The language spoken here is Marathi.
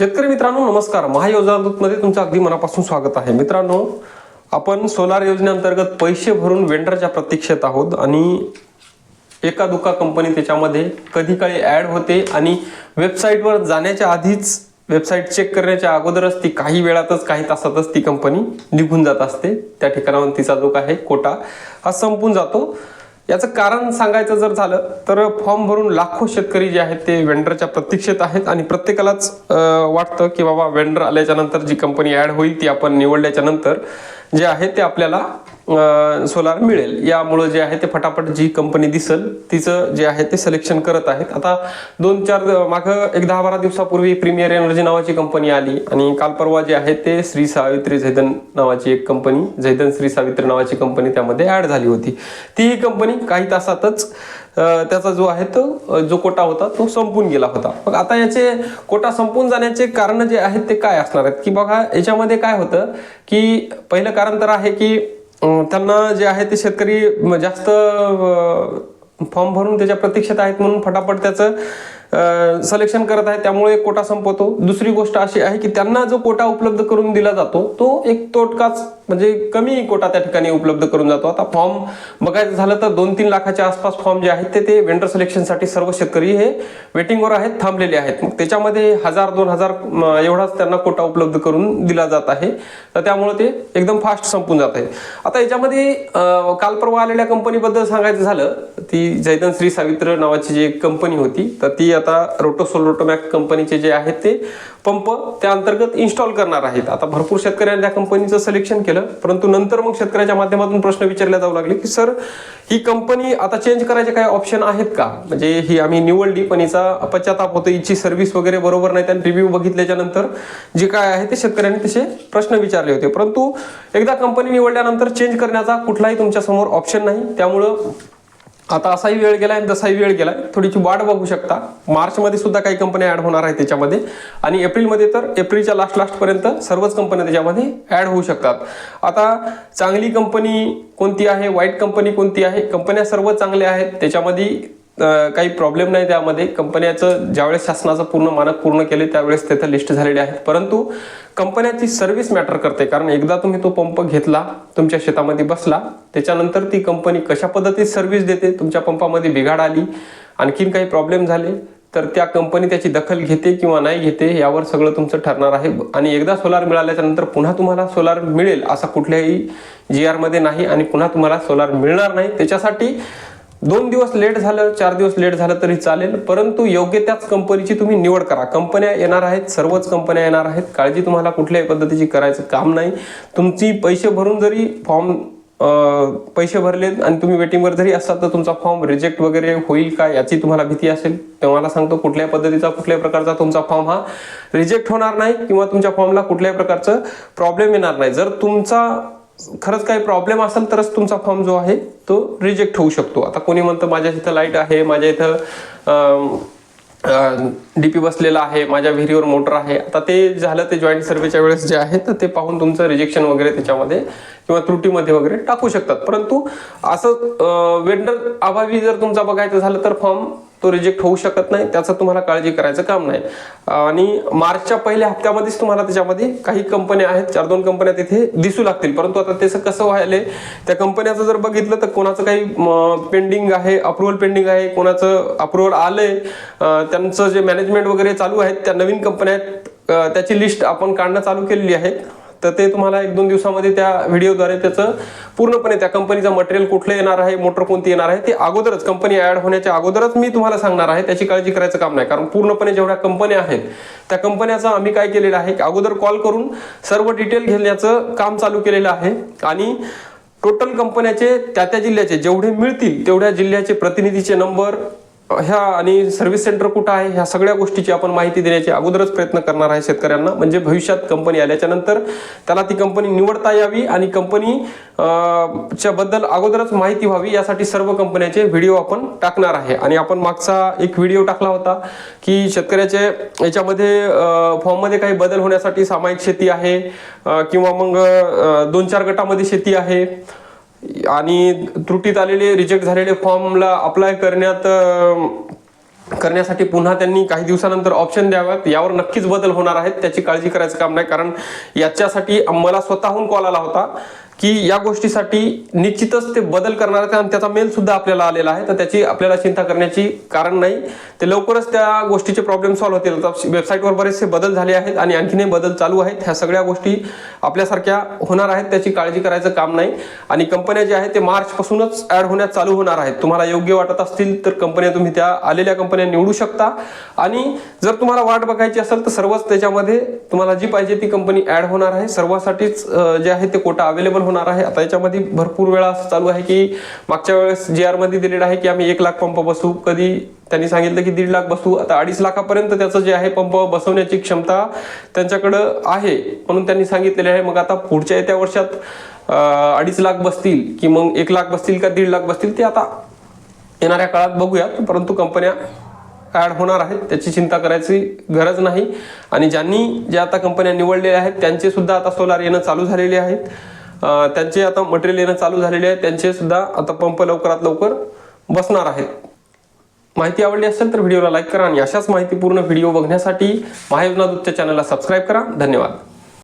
शेतकरी मित्रांनो नमस्कार. महायोजनामध्ये तुमचं अगदी मनापासून स्वागत आहे. मित्रांनो आपण सोलार योजनेअंतर्गत पैसे भरून वेंडरच्या प्रतीक्षेत आहोत आणि एका दुका कंपनी त्याच्यामध्ये कधी काळी ॲड होते आणि वेबसाईटवर जाण्याच्या आधीच वेबसाईट चेक करण्याच्या अगोदरच ती काही वेळातच काही तासातच ती कंपनी निघून जात असते. त्या ठिकाणाहून तिचा जो आहे कोटा हा संपून जातो. याचं कारण सांगायचं जर झालं तर फॉर्म भरून लाखो शेतकरी जे आहेत ते वेंडरच्या प्रतीक्षेत आहेत आणि प्रत्येकालाच वाटतं की बाबा वेंडर आल्याच्यानंतर जी कंपनी ॲड होईल ती आपण निवडल्याच्यानंतर जे आहे ते आपल्याला सोलार मिळेल. यामुळं जे आहे ते फटाफट जी कंपनी दिसल तिचं जे आहे ते सिलेक्शन करत आहेत. आता दोन चार मागं एक दहा बारा दिवसापूर्वी प्रीमियर एनर्जी नावाची कंपनी आली आणि काल परवा जे आहे ते श्री सावित्री झैदन नावाची एक कंपनी झैदन श्री सावित्री नावाची कंपनी त्यामध्ये ॲड झाली होती. तीही कंपनी काही तासातच त्याचा जो आहे तो जो कोटा होता तो संपून गेला होता. मग आता याचे कोटा संपून जाण्याचे कारण जे आहेत ते काय असणार आहेत? की बघा याच्यामध्ये काय होतं की पहिलं कारण तर आहे की त्यांना जे आहे ते शेतकरी जास्त फॉर्म भरून त्याच्या प्रतीक्षेत आहेत म्हणून फटाफट त्याचं सलेक्शन करत आहे त्यामुळे कोटा संपवतो. दुसरी गोष्ट अशी आहे की त्यांना जो कोटा उपलब्ध करून दिला जातो तो एक तोटकाच म्हणजे कमी कोटा त्या ठिकाणी उपलब्ध करून जातो. आता फॉर्म बघायचं झालं तर दोन तीन लाखाच्या आसपास फॉर्म जे आहेत ते ते वेंडर सिलेक्शनसाठी सर्व शेतकरी हे वेटिंगवर आहेत थांबलेले आहेत. मग त्याच्यामध्ये हजार दोन हजार एवढाच त्यांना कोटा उपलब्ध करून दिला जात आहे. तर त्यामुळे ते एकदम फास्ट संपून जात आहे. आता याच्यामध्ये काल परवा आलेल्या कंपनीबद्दल सांगायचं झालं ती जैदन श्री सावित्र नावाची जी कंपनी होती तर ती आता रोटोसोल रोटोमॅक कंपनीचे जे आहेत ते पंप त्या अंतर्गत इन्स्टॉल करणार आहेत. आता भरपूर शेतकऱ्यांनी त्या कंपनीचं सिलेक्शन केलं. परंतु नंतर मग शेतकऱ्याच्या माध्यमातून प्रश्न विचारले जाऊ लागले की सर ही कंपनी आता चेंज करायचे काही ऑप्शन आहेत का? म्हणजे ही आम्ही निवडली पण हिचा पश्चाताप होतो. हिची सर्व्हिस वगैरे बरोबर नाही. त्यांनी रिव्ह्यू बघितल्याच्या नंतर जे काय आहे ते शेतकऱ्यांनी तसे प्रश्न विचारले होते. परंतु एकदा कंपनी निवडल्यानंतर चेंज करण्याचा कुठलाही तुमच्यासमोर ऑप्शन नाही. त्यामुळं आता असाही वेळ गेला आणि तसाही वेळ गेला थोडीशी वाट बघू शकता. मार्चमध्ये सुद्धा काही कंपन्या ॲड होणार आहेत त्याच्यामध्ये. आणि एप्रिलमध्ये तर एप्रिलच्या लास्ट लास्टपर्यंत सर्वच कंपन्या त्याच्यामध्ये ॲड होऊ शकतात. आता चांगली कंपनी कोणती आहे? वाईट कंपनी कोणती आहे? कंपन्या सर्व चांगल्या आहेत. त्याच्यामध्ये काही प्रॉब्लेम नाही त्यामध्ये. कंपन्याचं ज्यावेळेस शासनाचं पूर्ण मानक पूर्ण केले त्यावेळेस तिथं लिस्ट झालेले आहेत. परंतु कंपन्याची सर्व्हिस मॅटर करते. कारण एकदा तुम्ही तो पंप घेतला तुमच्या शेतामध्ये बसला त्याच्यानंतर ती कंपनी कशा पद्धतीत सर्व्हिस देते तुमच्या पंपामध्ये बिघाड आली आणखीन काही प्रॉब्लेम झाले तर त्या कंपनी त्याची दखल घेते किंवा नाही घेते यावर सगळं तुमचं ठरणार आहे. आणि एकदा सोलार मिळाल्याच्या नंतर पुन्हा तुम्हाला सोलार मिळेल असा कुठल्याही जी आरमध्ये नाही आणि पुन्हा तुम्हाला सोलार मिळणार नाही. त्याच्यासाठी दोन दिवस लेट झालं चार दिवस लेट झालं तरी चालेल परंतु योग्य त्याच कंपनीची तुम्ही निवड करा. कंपन्या येणार आहेत सर्वच कंपन्या येणार आहेत. काळजी तुम्हाला कुठल्याही पद्धतीची करायचं काम नाही. तुमची पैसे भरून जरी फॉर्म पैसे भरले आणि तुम्ही वेटिंगवर जरी असाल तर तुमचा फॉर्म रिजेक्ट वगैरे होईल का याची तुम्हाला भीती असेल. तेव्हा मला सांगतो कुठल्याही पद्धतीचा कुठल्याही प्रकारचा तुमचा फॉर्म हा रिजेक्ट होणार नाही किंवा तुमच्या फॉर्मला कुठल्याही प्रकारचं प्रॉब्लेम येणार नाही. जर तुमचा खरंच काही प्रॉब्लेम असेल तरच तुमचा फॉर्म जो आहे तो रिजेक्ट होऊ शकतो. आता कोणी म्हणतं माझ्या इथं लाइट आहे माझ्या इथं डीपी बसलेला आहे माझ्या विहिरीवर मोटर आहे. आता ते झालं ते जॉईंट सर्वेच्या वेळेस जे आहे तर ते पाहून तुमचं रिजेक्शन वगैरे त्याच्यामध्ये किंवा त्रुटीमध्ये वगैरे टाकू शकतात. परंतु असं वेंडर अभावी जर तुमचा बघायचं झालं तर फॉर्म तो रिजेक्ट होऊ शकत नाही त्याचं तुम्हाला काळजी करायचं काम नाही. आणि मार्चच्या पहिल्या हप्त्यामध्येच तुम्हाला त्याच्यामध्ये काही कंपन्या आहेत चार दोन कंपन्या तिथे दिसू लागतील. परंतु आता त्याचं कसं व्हायलंय त्या कंपन्याचं जर बघितलं तर कोणाचं काही पेंडिंग आहे अप्रुव्हल पेंडिंग आहे कोणाचं अप्रुव्हल आलंय त्यांचं जे मॅनेजमेंट वगैरे चालू आहेत त्या नवीन कंपन्या आहेत त्याची लिस्ट आपण काढणं चालू केलेली आहे. तर ते तुम्हाला एक दोन दिवसामध्ये त्या व्हिडिओद्वारे त्याचं पूर्णपणे त्या कंपनीचं मटेरियल कुठलं येणार आहे मोटर कोणती येणार आहे ते अगोदरच कंपनी ॲड होण्याच्या अगोदरच मी तुम्हाला सांगणार आहे त्याची काळजी करायचं काम नाही. कारण पूर्णपणे जेवढ्या कंपन्या आहेत त्या कंपन्याचं आम्ही काय केलेलं आहे की अगोदर कॉल करून सर्व डिटेल घेण्याचं काम चालू केलेलं आहे. आणि टोटल कंपन्याचे त्या त्या जिल्ह्याचे जेवढे मिळतील तेवढ्या जिल्ह्याचे प्रतिनिधीचे नंबर ह्या आणि सर्व्हिस सेंटर कुठं आहे? ह्या सगळ्या गोष्टीची आपण माहिती देण्याची अगोदरच प्रयत्न करणार आहे शेतकऱ्यांना. म्हणजे भविष्यात कंपनी आल्याच्यानंतर त्याला ती कंपनी निवडता यावी आणि कंपनी च्या बद्दल अगोदरच माहिती व्हावी. यासाठी सर्व कंपन्याचे व्हिडिओ आपण टाकणार आहे. आणि आपण मागचा एक व्हिडिओ टाकला होता की शेतकऱ्याचे याच्यामध्ये फॉर्ममध्ये काही बदल होण्यासाठी सामायिक शेती आहे किंवा मग दोन चार गटामध्ये शेती आहे. आणि त्रुटीत आलेले रिजेक्ट झालेले फॉर्मला अप्लाय करण्यात करण्यासाठी पुन्हा त्यांनी काही दिवसानंतर ऑप्शन द्याव्यात. यावर नक्कीच बदल होणार आहेत त्याची काळजी करायचं काम नाही कारण याच्यासाठी मला स्वतःहून कॉल आला होता. की या गोष्टीसाठी निश्चितच ते बदल करणार आहेत आणि त्याचा मेल सुद्धा आपल्याला आलेला आहे. तर त्याची आपल्याला चिंता करण्याची कारण नाही. ते लवकरच त्या गोष्टीचे प्रॉब्लेम सॉल्व्ह होतील. वेबसाईटवर बरेचसे बदल झाले आहेत आणि आणखीनही बदल चालू आहेत. ह्या सगळ्या गोष्टी आपल्यासारख्या होणार आहेत. त्याची काळजी करायचं काम नाही. आणि कंपन्या ज्या आहेत ते मार्चपासूनच ॲड होण्यास चालू होणार आहेत. तुम्हाला योग्य वाटत असतील तर कंपन्या तुम्ही त्या आलेल्या कंपन्या निवडू शकता. आणि जर तुम्हाला वाट बघायची असेल तर सर्वच त्याच्यामध्ये तुम्हाला जी पाहिजे ती कंपनी ॲड होणार आहे. सर्वांसाठीच जे आहे ते कोटा अवेलेबल होणार आहे. आता याच्यामध्ये भरपूर वेळा असं चालू आहे की मागच्या वेळेस जे आरमध्ये दिलेलं आहे की आम्ही एक लाख पंप बसू. कधी त्यांनी सांगितलं की दीड लाख बसू. आता अडीच लाखापर्यंत त्याचं जे आहे पंप बसवण्याची क्षमता त्यांच्याकडं आहे म्हणून त्यांनी सांगितलेले आहे. मग आता पुढच्या येत्या वर्षात अडीच लाख बसतील की मग एक लाख बसतील का दीड लाख बसतील ते आता येणाऱ्या काळात बघूयात. परंतु कंपन्या ॲड होणार आहेत. त्याची चिंता करायची गरज नाही. आणि ज्यांनी ज्या आता कंपन्या निवडलेल्या आहेत त्यांचे सुद्धा आता सोलार येणं चालू झालेले आहेत. त्यांचे आता मटेरियल येणं चालू झालेले आहे. त्यांचे सुद्धा आता पंप लवकरात लवकर बसणार आहेत. माहिती आवडली असेल तर व्हिडिओला लाईक करा आणि अशाच माहितीपूर्ण व्हिडिओ बघण्यासाठी महायोजना दूतच्या चॅनलला सबस्क्राईब करा. धन्यवाद.